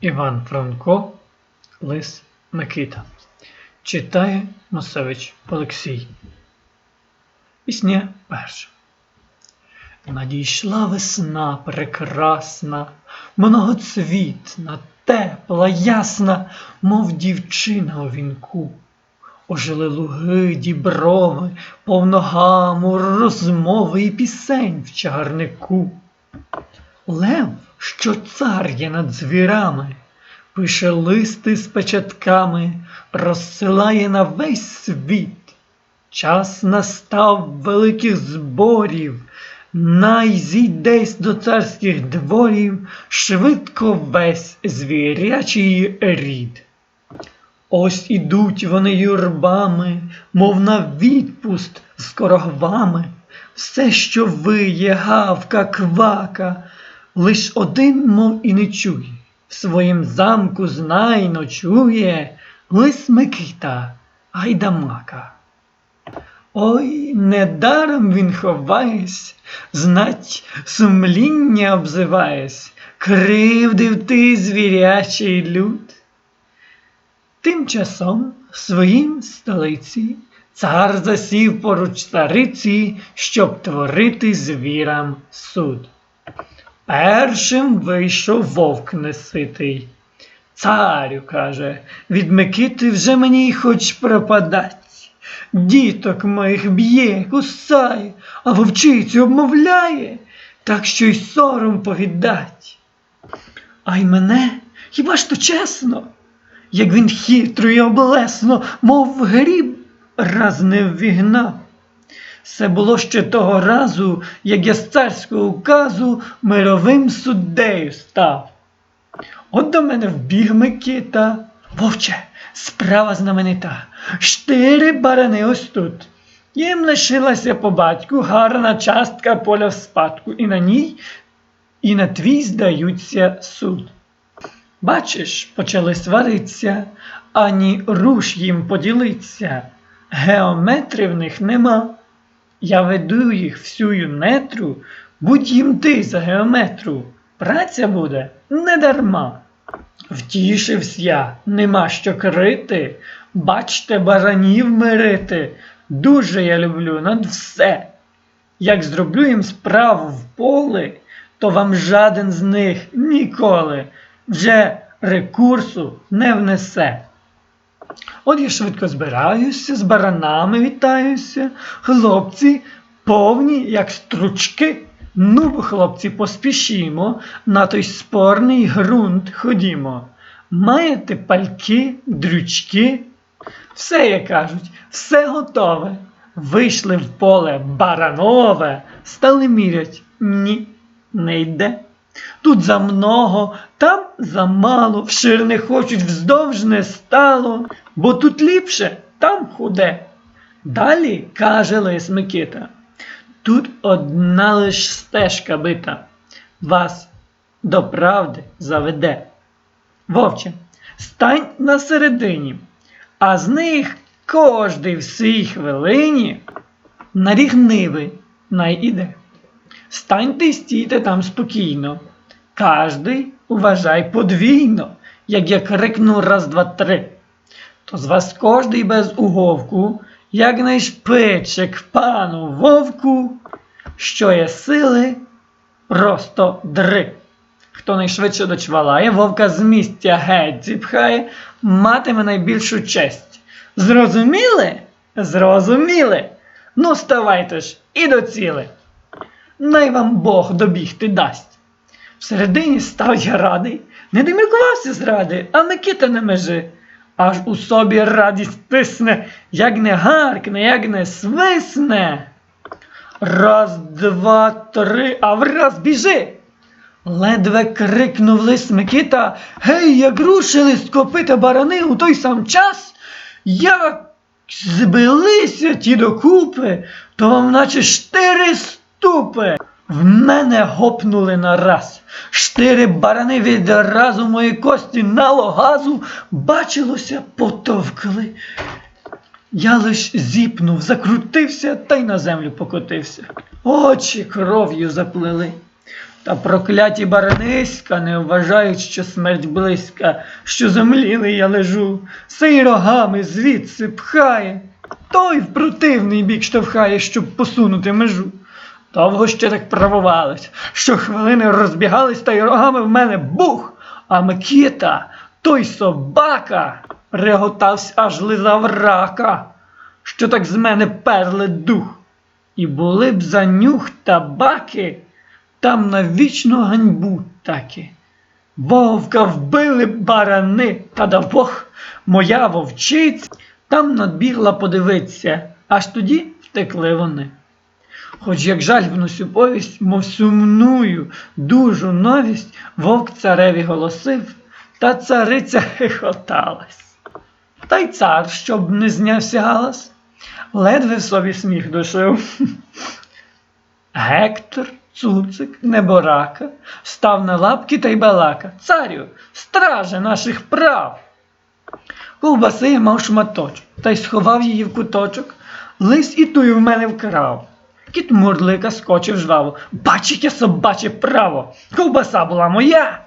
Іван Франко, Лис Микита. Читає Носевич Олексій. Пісня перша. Надійшла весна прекрасна, многоцвітна, тепла, ясна, мов дівчина у вінку. Ожили луги, діброви, повно гаму, розмови і пісень в чагарнику. Лев, що цар є над звірами, пише листи з печатками, розсилає на весь світ. Час настав великих зборів, най зійдесь до царських дворів швидко весь звірячий рід. Ось ідуть вони юрбами, мов на відпуст з корогвами. Все, що виє, гавка, квака, лиш один, мов і не чує. В своїм замку знай ночує лис Микита Гайдамака. Ой, недаром він ховаєсь, знать сумління обзиваєсь, кривдив ти звірячий люд. Тим часом в своїм столиці цар засів поруч цариці, щоб творити звірам суд. Першим вийшов вовк неситий. Царю, каже, від Микити вже мені хоч пропадать. Діток моїх б'є, кусає, а вовчицю обмовляє, так що й сором погидать. А й мене, хіба ж то чесно? Як він хитро й облесно, мов гріб, раз не ввігнав. Все було ще того разу, як я з царського указу мировим суддею став. От до мене вбіг Микита. Вовче, справа знаменита. Штири барани ось тут. Їм лишилася по батьку гарна частка поля в спадку, і на ній, і на твій здаються суд. Бачиш, почали свариться, ані руш їм поділиться. Геометри в них нема. Я веду їх всю нетру, будь їм ти за геометру. Праця буде недарма. Втішився я, нема що крити, бачте, баранів мирити. Дуже я люблю над все. Як зроблю їм справу в поле, то вам жаден з них ніколи вже рекурсу не внесе. От я швидко збираюся, з баранами вітаюся, хлопці повні, як стручки. Ну, бо, хлопці, поспішімо, на той спорний ґрунт ходімо. Маєте пальки, дрючки? Все, як кажуть, все готове. Вийшли в поле баранове, стали мірять. Ні, не йде. Тут за много, там за мало, вшир не хочуть, вздовж не стало, бо тут ліпше, там худе. Далі каже Лис Микита. Тут одна лиш стежка бита, вас до правди заведе. Вовче, стань на середині, а з них кожний в своїй хвилині на рігниви най іде. Станьте й стійте там спокійно. Кожний уважай подвійно, як я крикну раз, два, три. То з вас кожний без уговку, як найшпиче к пану вовку, що є сили, просто дри. Хто найшвидше дочвалає, вовка з місця геть зіпхає, матиме найбільшу честь. Зрозуміли? Зрозуміли. Ну, ставайте ж і до ціли. Най вам Бог добігти дасть. Всередині став я радий, не димікувався зради, а Микита не межи. Аж у собі радість тисне, як не гаркне, як не свисне. Раз, два, три, а враз біжи. Ледве крикнув лис Микита, гей, як рушили з копита барани у той сам час, як збилися ті докупи, то вам наче штири ступи. В мене гопнули нараз. Штири барани відразу мої кості нало газу, бачилося, потовкли. Я лиш зіпнув, закрутився та й на землю покотився. Очі кров'ю заплили. Та прокляті бараниська не вважають, що смерть близька, що землілий я лежу, сей рогами звідси пхає, той в противний бік штовхає, щоб посунути межу. Довго ще так правувались, що хвилини розбігались, та й рогами в мене бух, а Микита, той собака, реготався аж лизав рака, що так з мене перли дух. І були б за нюх табаки, там на вічну ганьбу таки. Вовка вбили б барани, та да Бог, моя вовчиця, там надбігла подивитися, аж тоді втекли вони. Хоч як жаль в цю повість, мов сумную, дужу новість, вовк цареві голосив, та цариця хихоталась. Та й цар, щоб не знявся галас, ледве собі сміх душив. Гектор, цуцик, неборака, став на лапки та й балака. Царю, страже наших прав. Ковбаси мав шматочок, та й сховав її в куточок. Лис і тую в мене вкрав. Кіт мурлика скочив жваво. Бачите, собаче право, ковбаса була моя.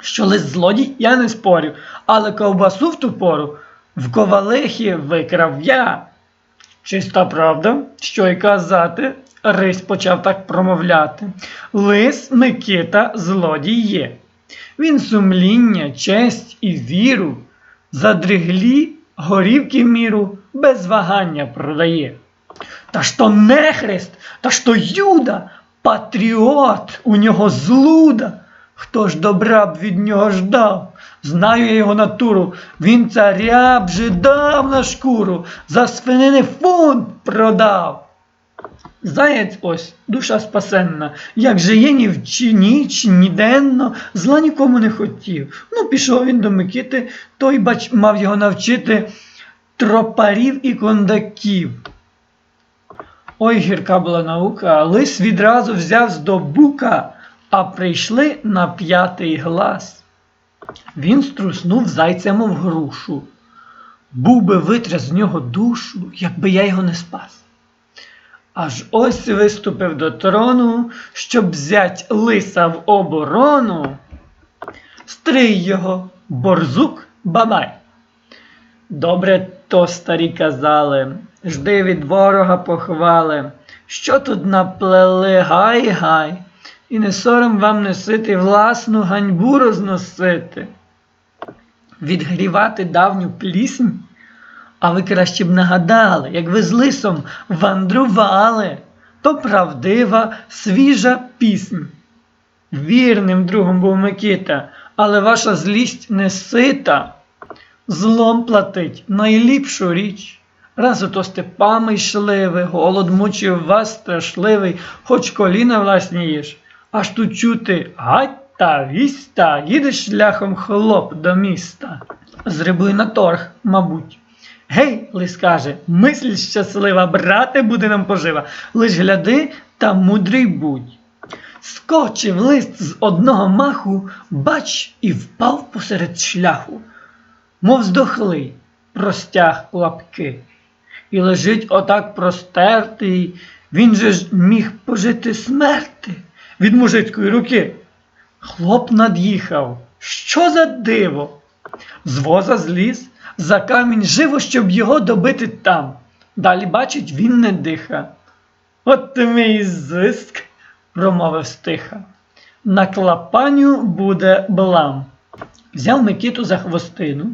Що лис злодій, я не спорю, але ковбасу в ту пору в ковалихі викрав я. Чиста правда, що й казати, Рись почав так промовляти. Лис Микита злодій є. Він сумління, честь і віру, задриглі горівки міру без вагання продає. Та то нехрест, та то юда, патріот, у нього злуда. Хто ж добра б від нього ждав? Знаю я його натуру, він царя б же дав на шкуру, за свинини фунт продав. Заєць ось, душа спасенна, як же є ні в чи ніч, ні денно, зла нікому не хотів. Ну, пішов він до Микити, той, бач, мав його навчити тропарів і кондаків. Ой, гірка була наука, лис відразу взяв з до бука, а прийшли на п'ятий глас. Він струснув зайця, мов грушу. Був би витряс з нього душу, якби я його не спас. Аж ось виступив до трону, щоб взять лиса в оборону. Стрий його, борзук, бабай. Добре то старі казали, жди від ворога похвали. Що тут наплели гай гай, і не сором вам носити власну ганьбу розносити, відгрівати давню пліснь. А ви краще б нагадали, як ви з лисом вандрували, то правдива, свіжа пісня. Вірним другом був Микита, але ваша злість не сита. Злом платить найліпшу річ. Раз ото степами йшли ви, голод мучив вас страшливий, хоч коліна власні їж. Аж тут чути гать та віста, їдеш шляхом хлоп до міста. Зрибуй на торг, мабуть. Гей, лис каже, мисль щаслива, брате, буде нам пожива. Лиш гляди та мудрий будь. Скочив лист з одного маху, бач, і впав посеред шляху, мов здохлий, простяг лапки. І лежить отак простертий, він же ж міг пожити смерти від мужицької руки. Хлоп над'їхав. Що за диво? З воза зліз, за камінь живо, щоб його добити там. Далі, бачить, він не диха. От ти мій зиск, промовив стиха. На клапаню буде блам. Взяв Микиту за хвостину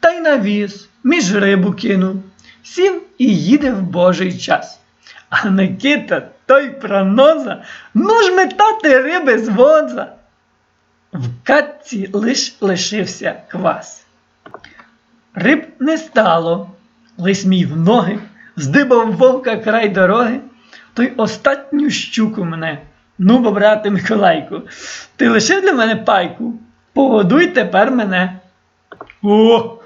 та й навіз, між рибу кинув, сів і їде в божий час. А Микита той проноза, ну ж метати риби з водза. В катці лиш лишився квас. Риб не стало, лись мій в ноги, здибав вовка край дороги, той остатню щуку мене. Ну, бо, брате Миколайку, ти лишив для мене пайку, погодуй тепер мене. О,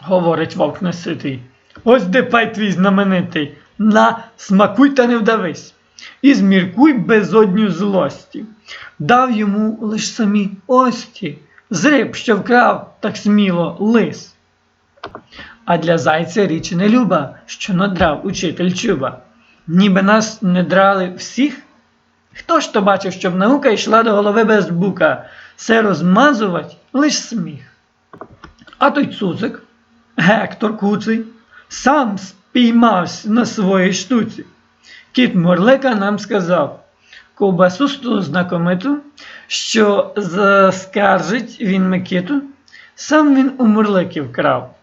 говорить вовк неситий, ось де пай твій знаменитий. На, смакуй та не вдавись, і зміркуй безодню злості. Дав йому лиш самі ості, з риб, що вкрав так сміло лис. А для зайця річ не люба, що надрав учитель чуба. Ніби нас не драли всіх, Хто ж то бачив, щоб наука йшла до голови без бука, все розмазувати лиш сміх. А той цуцик, Гектор Куций, сам спіймався на своїй штуці. Кіт Морлика нам сказав ковбасу знакомиту, що заскаржить він Микиту, сам він у Мурлики вкрав.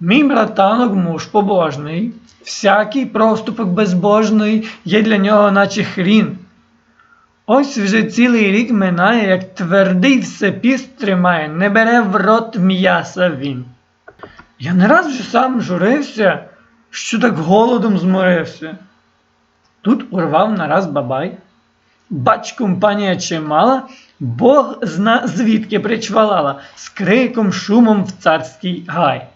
Мій братанок муж побожний, всякий проступок безбожний є для нього, наче хрін. Ось вже цілий рік минає, як твердий все піст тримає, не бере в рот м'яса він. Я не раз вже сам журився, що так голодом зморився. Тут урвав нараз бабай. Бач, компанія чимала, Бог зна звідки причвалала, з криком, шумом в царський гай.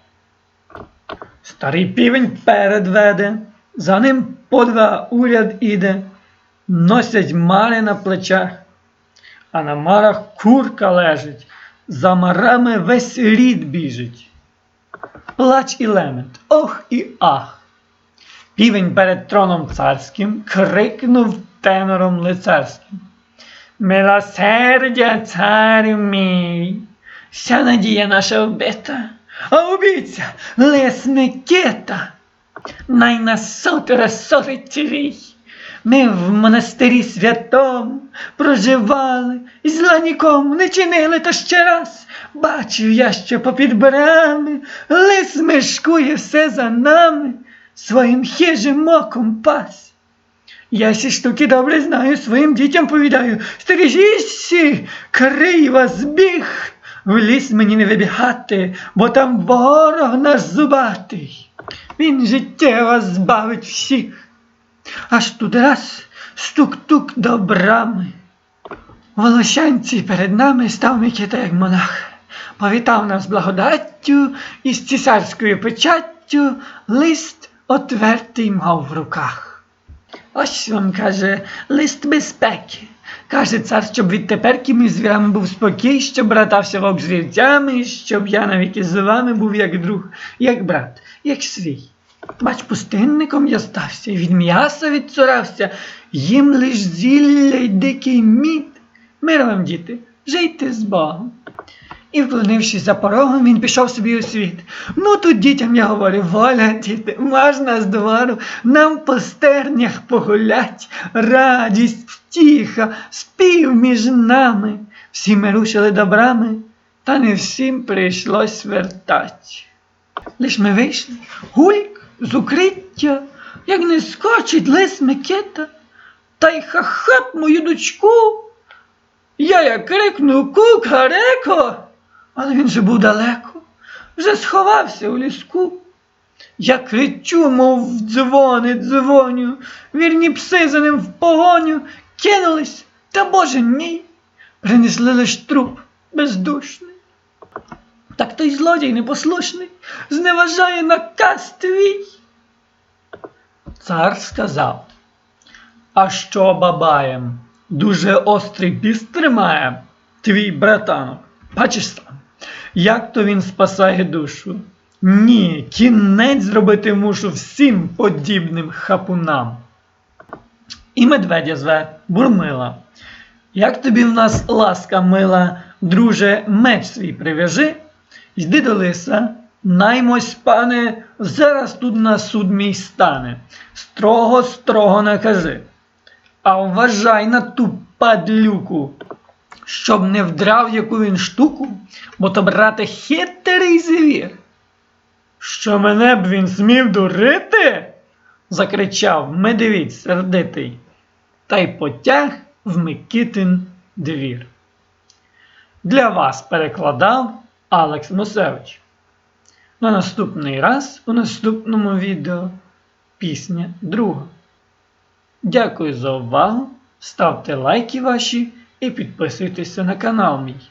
Старий півень перед веде, за ним по два уряд іде, носять мари на плечах, а на марах курка лежить, за марами весь рід біжить. Плач і лемент, ох і ах. Півень перед троном царським крикнув тенором лицарським. Милосердя, царю мій, вся надія наша вбита, а убійця лис Микита. Най нас сотера сорить рій. Ми в монастирі святому проживали, і зла нікому не чинили, та ще раз бачив я, що попід брами лис мешкує все за нами, своїм хижим оком пас. Я сі штуки добре знаю, своїм дітям повідаю. Стережіться, крий вас біг, в ліс мені не вибігати, бо там ворог наш зубатий. Він життя вас збавить всіх. Аж тут раз стук-тук до брами. Волощанці перед нами став Микита як монах. Повітав нас благодаттю і з цісарською печаттю лист отвертий мав в руках. Ось вам каже лист безпеки. Каже цар, щоб відтепер між звірами був спокій, щоб братався вовк з вівцями, щоб я навіки з вами був як друг, як брат, як свій. Бач, пустинником я стався, від м'яса відцурався, їм лиш зілля й дикий мід. Мир вам, діти, жийте з Богом. І, вклонившись за порогом, він пішов собі у світ. Ну тут дітям я говорю, воля, діти, можна з двору, нам по стернях погулять, радість, втіха, спів між нами. Всі ми рушили добрами, та не всім прийшлось вертать. Лиш ми вийшли, гульк з укриття, як не скочить лис Микита, та й хахап мою дочку. Я як крикну кукареко, але він же був далеко, вже сховався у ліску. Я кричу, мов дзвони дзвоню, вірні пси за ним в погоню кинулись, та боже мій, принесли лиш труп бездушний. Так той злодій непослушний зневажає наказ твій. Цар сказав, а що бабаєм? Дуже острий піст тримає твій братанок. Бачиш як то він спасає душу. Ні, кінець зробити мушу всім подібним хапунам. І медведя зве бурмила. Як тобі в нас ласка мила, друже, меч свій прив'яжи, йди до лиса, наймось, пане, зараз тут на суд мій стане. Строго, строго накажи. А вважай на ту падлюку, щоб не вдрав яку він штуку, бо то, брате, хитрий звір. Що мене б він смів дурити? закричав медвідь сердитий, та й потяг в Микитин двір. Для вас перекладав Алекс Мусевич. На наступний раз у наступному відео пісня друга. Дякую за увагу. Ставте лайки ваші і підписуйтеся на канал мій.